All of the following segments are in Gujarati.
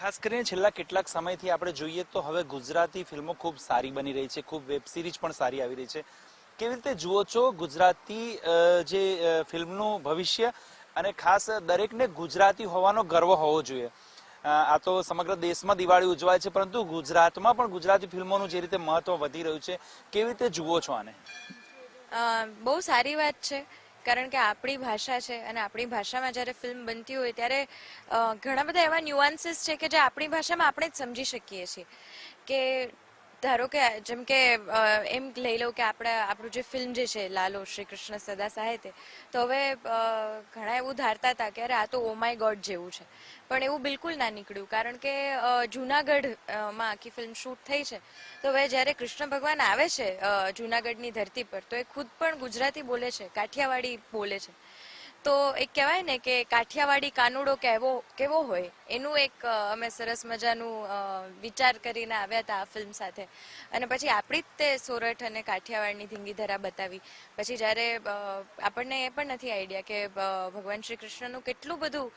ખાસ કરીને છેલ્લા કેટલાક સમયથી આપણે જોઈએ તો હવે ગુજરાતી ફિલ્મો ખૂબ સારી બની રહી છે, ખૂબ વેબ સિરીઝ પણ સારી આવી રહી છે. કેવી રીતે જુઓ છો ગુજરાતી જે ફિલ્મનું ભવિષ્ય અને ખાસ દરેકને ગુજરાતી હોવાનો ગર્વ હોવો જોઈએ? આ તો સમગ્ર દેશમાં દિવાળી ઉજવાય છે, પરંતુ ગુજરાતમાં પણ ગુજરાતી ફિલ્મોનું જે રીતે મહત્વ વધી રહ્યું છે, કેવી રીતે જુઓ છો આને? બહુ સારી વાત છે. કારણ કે આપણી ભાષા છે અને આપણી ભાષામાં જ્યારે ફિલ્મ બનતી હોય ત્યારે ઘણા બધા એવા ન્યુઆન્સીસ છે કે જે આપણી ભાષામાં આપણે જ સમજી શકીએ છીએ. કે ધારો કે જેમ કે એમ લઈ લો કે આપણે આપણું જે ફિલ્મ જે છે લાલો શ્રી કૃષ્ણ સદા સાહેતે તો હવે ઘણા એવું ધારતા હતા કે અરે આ તો ઓ માય ગોડ જેવું છે. પણ એવું બિલકુલ ના નીકળ્યું કારણ કે અ, જુનાગઢ અ, માં આખી ફિલ્મ શૂટ થઈ છે તો હવે જ્યારે કૃષ્ણ ભગવાન આવે છે જુનાગઢની ધરતી પર તો એ ખુદ પણ ગુજરાતી બોલે છે કાઠિયાવાડી બોલે છે. તો એક કહેવાય ને કે કાઠિયાવાડી કાનુડો કેવો કેવો હોય, એનું એક અમે સરસ મજાનું વિચાર કરીને આવ્યા હતા આ ફિલ્મ સાથે. અને પછી આપણી જ તે સોરઠ અને કાઠિયાવાડની ધીંગીધરા બતાવી. પછી જ્યારે આપણને એ પણ નથી આઈડિયા કે ભગવાન શ્રી કૃષ્ણનું કેટલું બધું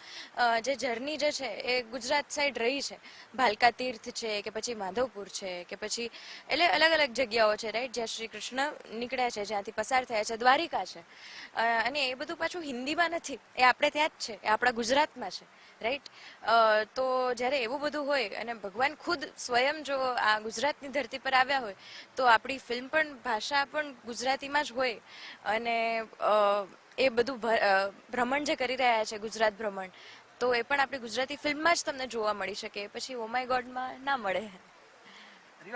જે જર્ની જે છે એ ગુજરાત સાઈડ રહી છે. ભાલકા તીર્થ છે કે પછી માધવપુર છે કે પછી એટલે અલગ અલગ જગ્યાઓ છે રાઈટ જ્યાં શ્રી કૃષ્ણ નીકળ્યા છે, જ્યાંથી પસાર થયા છે, દ્વારિકા છે. અને એ બધું પાછું હિન્દીમાં નથી. એ આપણે ત્યાં જ છે. એ આપણા ગુજરાતમાં છે. રાઈટ તો જ્યારે એવું બધું હોય અને ભગવાન ખુદ સ્વયં જો આ ગુજરાતની ધરતી પર આવ્યા હોય, તો આપણી ફિલ્મ પણ, ભાષા પણ ગુજરાતીમાં જ હોય અને એ બધું ભ્રમણ જે કરી રહ્યા છે, ગુજરાત ભ્રમણ, તો એ પણ આપણી ગુજરાતી ફિલ્મમાં જ તમને જોવા મળી શકે. પછી ઓ માય ગોડમાં ના મળે.